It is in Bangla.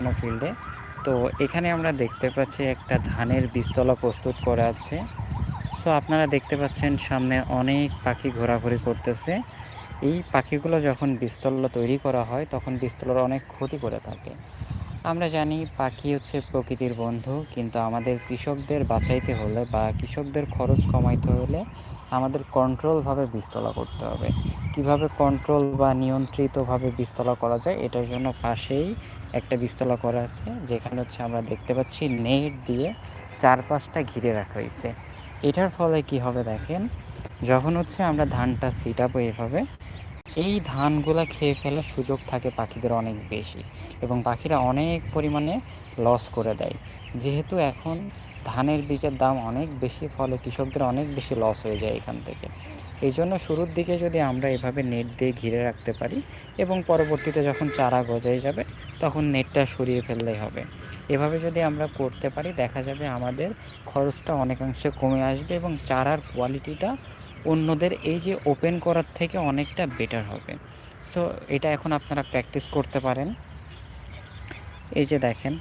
কোনো ফিল্ডে তো এখানে আমরা দেখতে পাচ্ছি একটা ধানের বীজতলা প্রস্তুত করা আছে। সো আপনারা দেখতে পাচ্ছেন সামনে অনেক পাখি ঘোরাঘুরি করতেছে। এই পাখিগুলো যখন বীজতলা তৈরি করা হয়, তখন বীজতলার অনেক ক্ষতি করে থাকে। আমরা জানি পাখি হচ্ছে প্রকৃতির বন্ধু, কিন্তু আমাদের কৃষকদের বাঁচাইতে হলে বা কৃষকদের খরচ কমাইতে হলে আমাদের কন্ট্রোলভাবে বীজতলা করতে হবে। কীভাবে কন্ট্রোল বা নিয়ন্ত্রিতভাবে বীজতলা করা যায়, এটার জন্য পাশেই একটা বীজতলা করা আছে, যেখানে হচ্ছে আমরা দেখতে পাচ্ছি নেট দিয়ে চারপাশটা ঘিরে রাখা হয়েছে। এটার ফলে কি হবে দেখেন, যখন হচ্ছে আমরা ধানটা সিটাবো এভাবে এই ধানগুলা খেয়ে ফেলার সুযোগ থাকে পাখিদের অনেক বেশি। এবং পাখিরা অনেক পরিমাণে লস করে দেয়। যেহেতু এখন ধানের বীজের দাম অনেক বেশি, ফলে কৃষকদের অনেক বেশি লস হয়ে যায় এখান থেকে। এই জন্য শুরুর দিকে যদি আমরা এভাবে নেট দিয়ে ঘিরে রাখতে পারি এবং পরবর্তীতে যখন চারা গজায় যাবে, তখন নেটটা সরিয়ে ফেললেই হবে। এভাবে যদি আমরা করতে পারি, দেখা যাবে আমাদের খরচটা অনেকাংশে কমে আসবে এবং চারার কোয়ালিটিটা অন্যদের এই যে ওপেন করার থেকে অনেকটা বেটার হবে। সো এটা এখন আপনারা প্র্যাকটিস করতে পারেন। এই যে দেখেন